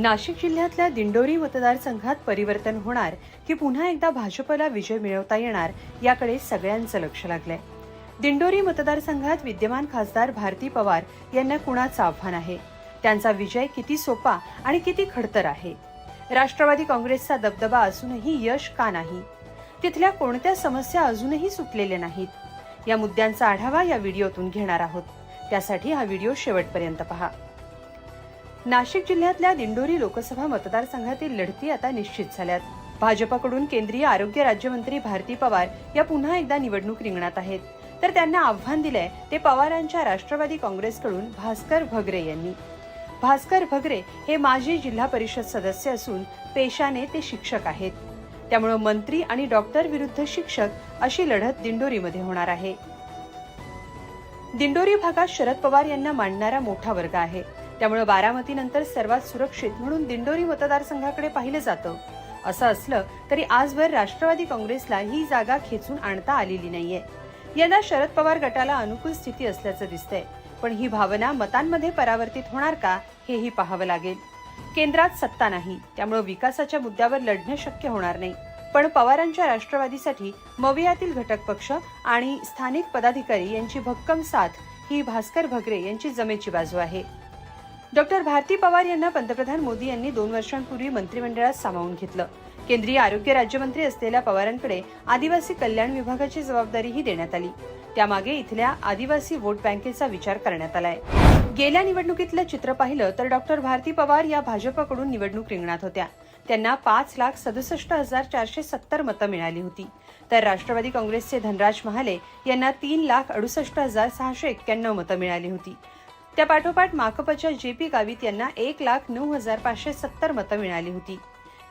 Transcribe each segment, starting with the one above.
नाशिक जिल्ह्यातल्या दिंडोरी मतदारसंघात परिवर्तन होणार की पुन्हा एकदा भाजपला विजय मिळवता येणार याकडे सगळ्यांचं लक्ष लागलंय. दिंडोरी मतदारसंघात विद्यमान खासदार भारती पवार यांना कुणाचं आव्हान आहे? त्यांचा विजय किती सोपा आणि किती खडतर आहे? राष्ट्रवादी काँग्रेसचा दबदबा असूनही यश का नाही? तिथल्या कोणत्या समस्या अजूनही सुटलेल्या नाहीत? या मुद्द्यांचा आढावा या व्हिडिओतून घेणार आहोत. त्यासाठी हा व्हिडिओ शेवटपर्यंत पहा. नाशिक जिल्ह्यातल्या दिंडोरी लोकसभा मतदारसंघातील लढती आता निश्चित झाल्यात. भाजपकडून केंद्रीय आरोग्य राज्यमंत्री भारती पवार या पुन्हा एकदा निवडणूक रिंगणात आहेत. तर त्यांना आव्हान दिलंय ते पवारांच्या राष्ट्रवादी काँग्रेसकडून भास्कर भगरे यांनी. भास्कर भगरे हे माजी जिल्हा परिषद सदस्य असून पेशाने ते शिक्षक आहेत. त्यामुळे मंत्री आणि डॉक्टर विरुद्ध शिक्षक अशी लढत दिंडोरीमध्ये होणार आहे. दिंडोरी भागात शरद पवार यांना मांडणारा मोठा वर्ग आहे. त्यामुळे बारामतीनंतर सर्वात सुरक्षित म्हणून दिंडोरी मतदारसंघाकडे पाहिलं जातं. असं असलं तरी आजवर राष्ट्रवादी काँग्रेसला ही जागा खेचून आणता आलेली नाहीये. यंदा शरद पवार गटाला अनुकूल स्थिती असल्याचं दिसतंय. पण ही भावना मतांमध्ये परावर्तित होणार का हेही पाहावं लागेल. केंद्रात सत्ता नाही त्यामुळे विकासाच्या मुद्द्यावर लढणे शक्य होणार नाही. पण पवारांच्या राष्ट्रवादीसाठी मवियातील घटक पक्ष आणि स्थानिक पदाधिकारी यांची भक्कम साथ ही भास्कर भगरे यांची जमेची बाजू आहे. डॉक्टर भारती पवार यांना पंतप्रधान मोदी यांनी दोन वर्षांपूर्वी मंत्रिमंडळात सामावून घेतलं. केंद्रीय आरोग्य राज्यमंत्री असलेल्या पवारांकडे आदिवासी कल्याण विभागाची जबाबदारीही देण्यात आली. त्यामागे इथल्या आदिवासी वोट बँकेचा विचार करण्यात आलाय. गेल्या निवडणुकीतलं चित्र पाहिलं तर डॉक्टर भारती पवार या भाजपकडून निवडणूक रिंगणात होत्या. त्यांना पाच लाख सदुसष्ट हजार चारशे सत्तर मतं मिळाली होती. तर राष्ट्रवादी काँग्रेसचे धनराज महाले यांना तीन लाख अडुसष्ट हजार सहाशे एक्क्याण्णव मतं मिळाली होती. त्या पाठोपाठ माकपच्या जे पी गावित यांना एक लाख नऊ हजार पाचशे सत्तर मतं मिळाली होती.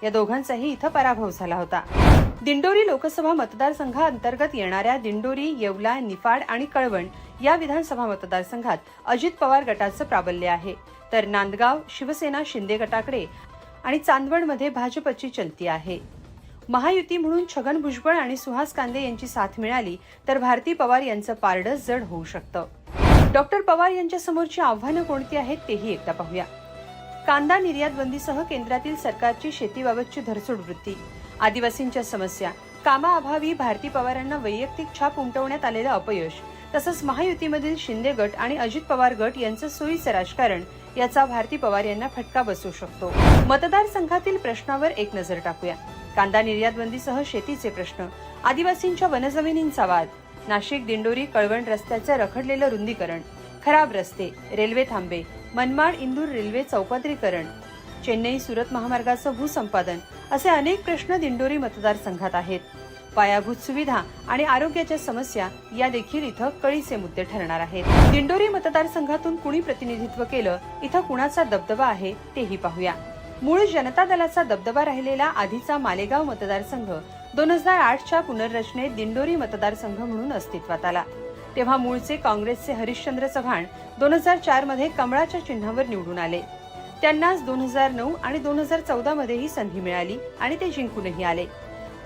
या दोघांचाही इथं पराभव झाला होता. दिंडोरी लोकसभा मतदारसंघाअंतर्गत येणाऱ्या दिंडोरी येवला निफाड आणि कळवण या विधानसभा मतदारसंघात अजित पवार गटाचं प्राबल्य आहे. तर नांदगाव शिवसेना शिंदे गटाकडे आणि चांदवडमध्ये भाजपची चलती आहे. महायुती म्हणून छगन भुजबळ आणि सुहास कांदे यांची साथ मिळाली तर भारती पवार यांचं पारडं जड होऊ शकतं. डॉक्टर पवार यांच्या समोरची आव्हानं कोणती आहेत तेही एकदा पाहूया. कांदा निर्यात बंदीसह केंद्रातील सरकारची शेतीबाबतची धरसोड वृत्ती. आदिवासींच्या समस्या. कामाअभावी भारती पवारांना वैयक्तिक छाप उमटवण्यात आलेलं अपयश. तसंच महायुतीमधील शिंदे गट आणि अजित पवार गट यांचं सोयीचं राजकारण याचा भारती पवार यांना फटका बसू शकतो. मतदारसंघातील प्रश्नावर एक नजर टाकूया. कांदा निर्यात बंदीसह शेतीचे प्रश्न. आदिवासींच्या वनजमिनींचा वाद. नाशिक दिंडोरी कळवण रस्त्याचं रखडलेलं रुंदीकरण खराब रस्ते रेल्वे थांबे मनमाड इंदूर रेल्वे चौपदरीकरण चेन्नई सुरत महामार्गाचं भूसंपादन असे अनेक प्रश्न दिंडोरी मतदारसंघात आहेत. पायाभूत सुविधा आणि आरोग्याच्या समस्या या देखील इथं कळीचे मुद्दे ठरणार आहेत. दिंडोरी मतदारसंघातून कुणी प्रतिनिधित्व केलं इथं कुणाचा दबदबा आहे तेही पाहूया. मूळ जनता दलाचा दबदबा राहिलेला आधीचा मालेगाव मतदारसंघ दोन हजार आठच्या पुनर्रचनेत दिंडोरी मतदारसंघ म्हणून अस्तित्वात आला. तेव्हा मूळचे काँग्रेसचे हरिश्चंद्र चव्हाण दोन हजार चारमध्ये कमळाच्या चिन्हावर निवडून आले. त्यांनाच दोन हजार नऊ आणि दोन हजार चौदा मध्ये ही संधी मिळाली आणि ते जिंकूनही आले.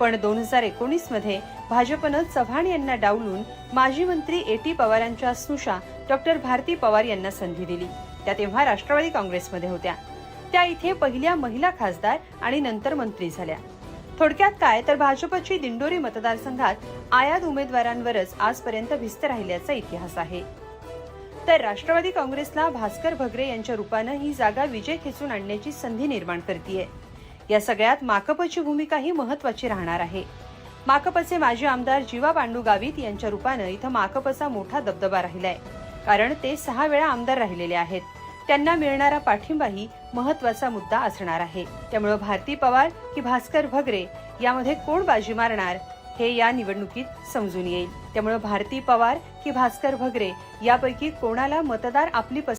पण दोन हजार एकोणीसमध्ये भाजपनं चव्हाण यांना डावलून माजी मंत्री ए टी पवारांच्या स्नुषा डॉक्टर भारती पवार यांना संधी दिली. त्या तेव्हा राष्ट्रवादी काँग्रेसमध्ये होत्या. त्या इथे पहिल्या महिला खासदार आणि नंतर मंत्री झाल्या. थोडक्यात काय तर भाजपची दिंडोरी मतदारसंघात आयात उमेदवारांवरच आजपर्यंत भिस्त राहिल्याचा इतिहास आहे. तर राष्ट्रवादी काँग्रेसला भास्कर भगरे यांच्या रूपानं ही जागा विजय खेचून आणण्याची संधी निर्माण करतीये. या सगळ्यात माकपची भूमिकाही महत्वाची राहणार आहे. माकपचे माजी आमदार जीवा पांडू गावित यांच्या रूपानं इथं माकपचा मोठा दबदबा राहिलाय. कारण ते सहा वेळा आमदार राहिलेले आहेत. त्यांना मिळणारा पाठिंबाही महत्त्वाचा मुद्दा असणार आहे. त्यामुळे भारती पवार की भास्कर भगरे यामध्ये कोण बाजी मारणार हे या निवडणुकीत समजून येईल. त्यामुळे भारती पवार की भास्कर भगरे यापैकी कोणाला मतदार आपली